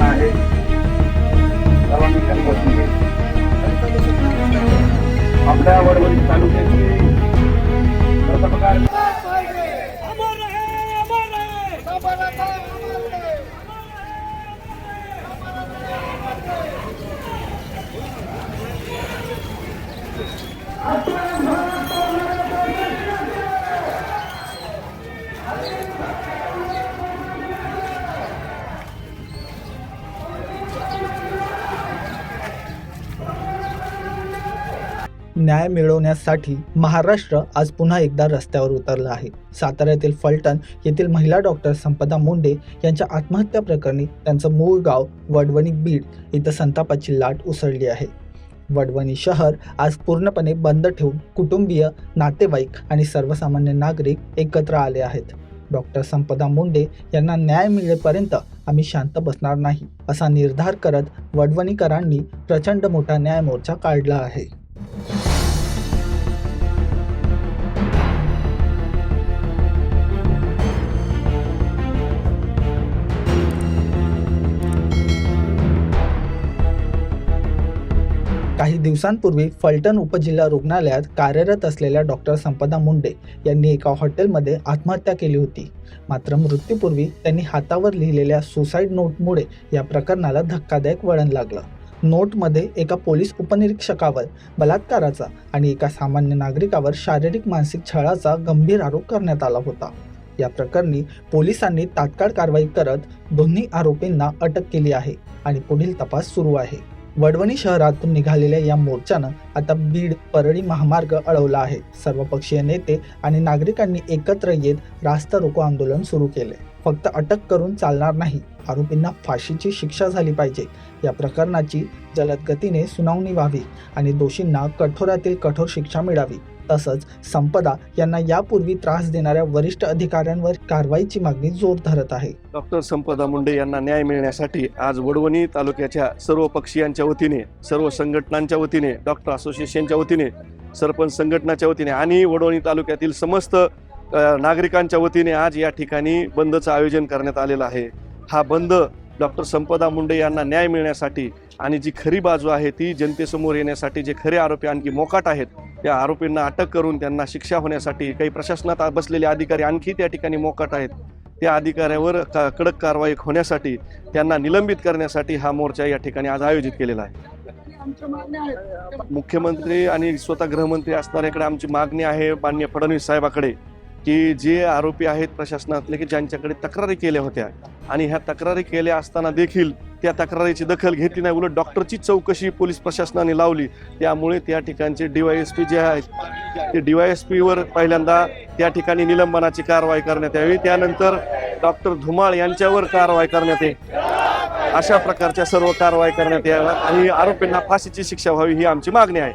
आहे. सर्वांनी खाली आपल्या वडवणी तालुक्याची न्याय मिळवण्यासाठी महाराष्ट्र आज पुन्हा एकदा रस्त्यावर उतरला आहे. साताऱ्यातील फलटण येथील महिला डॉक्टर संपदा मुंडे यांच्या आत्महत्या प्रकरणी त्यांचं मूळ गाव वडवणी बीड इथं संतापाची लाट उसळली आहे. वडवणी शहर आज पूर्णपणे बंद ठेवून कुटुंबीय नातेवाईक आणि सर्वसामान्य नागरिक एकत्र आले आहेत. डॉक्टर संपदा मुंडे यांना न्याय मिळेपर्यंत आम्ही शांत बसणार नाही असा निर्धार करत वडवणीकरांनी प्रचंड मोठा न्याय मोर्चा काढला आहे. काही दिवसांपूर्वी फलटण उपजिल्हा रुग्णालयात कार्यरत असलेल्या डॉक्टर संपदा मुंडे यांनी एका हॉटेलमध्ये आत्महत्या केली होती. मात्र मृत्यूपूर्वी त्यांनी हातावर लिहिलेल्या सुसाईड नोटमुळे या प्रकरणाला धक्कादायक वळण लागलं. नोटमध्ये एका पोलीस उपनिरीक्षकावर बलात्काराचा आणि एका सामान्य नागरिकावर शारीरिक मानसिक छळाचा गंभीर आरोप करण्यात आला होता. या प्रकरणी पोलिसांनी तात्काळ कारवाई करत दोन्ही आरोपींना अटक केली आहे आणि पुढील तपास सुरू आहे. वडवणी शहरातून निघालेल्या या मोर्चानं आता बीड परळी महामार्ग अडवला आहे. सर्वपक्षीय नेते आणि नागरिकांनी एकत्र येत रास्ता रोको आंदोलन सुरू केले. फक्त अटक करून चालणार नाही. आरोपींना फाशीची शिक्षा झाली पाहिजे. या प्रकरणाची जलद गतीने सुनावणी व्हावी आणि दोषींना कठोरातील कठोर शिक्षा मिळावी. तसंच संपदा यांना यापूर्वी त्रास देणाऱ्या वरिष्ठ अधिकाऱ्यांवर कारवाईची मागणी जोर धरत आहे. डॉक्टर संपदा मुंडे यांना न्याय मिळण्यासाठी आज वडवणी तालुक्याच्या सर्व पक्षीयांच्या वतीने सर्व संघटनांच्या वतीने डॉक्टर असोसिएशनच्या वतीने सरपंच संघटनाच्या वतीने आणि वडवणी तालुक्यातील समस्त नागरिकांच्या वतीने आज या ठिकाणी बंदचं आयोजन करण्यात आलेलं आहे. हा बंद डॉक्टर संपदा मुंडे यांना न्याय मिळण्यासाठी आणि जी खरी बाजू आहे ती जनतेसमोर येण्यासाठी जे खरे आरोपी आणखी मोकाट आहेत त्या आरोपींना अटक करून त्यांना शिक्षा होण्यासाठी काही प्रशासनात बसलेले अधिकारी आणखी त्या ठिकाणी मोकाट आहेत. त्या अधिकाऱ्यावर का कडक कारवाई होण्यासाठी त्यांना निलंबित करण्यासाठी हा मोर्चा या ठिकाणी आज आयोजित केलेला आहे. मुख्यमंत्री आणि स्वतः गृहमंत्री असणाऱ्याकडे आमची मागणी आहे मान्य फडणवीस साहेबाकडे की जे आरोपी आहेत प्रशासनातले की ज्यांच्याकडे तक्रारी केल्या होत्या. आणि ह्या तक्रारी केल्या असताना देखील त्या तक्रारीची दखल घेतली नाही. उलट डॉक्टरची चौकशी पोलीस प्रशासनाने लावली. त्यामुळे त्या ठिकाणचे डीवायएसपी जे आहेत ते डीवायएसपी वर पहिल्यांदा त्या ठिकाणी निलंबनाची कारवाई करण्यात यावी. त्यानंतर डॉक्टर धुमाळ यांच्यावर कारवाई करण्यात येईल. अशा प्रकारच्या सर्व कारवाई करण्यात याव्या आणि आरोपींना फाशीची शिक्षा व्हावी ही आमची मागणी आहे.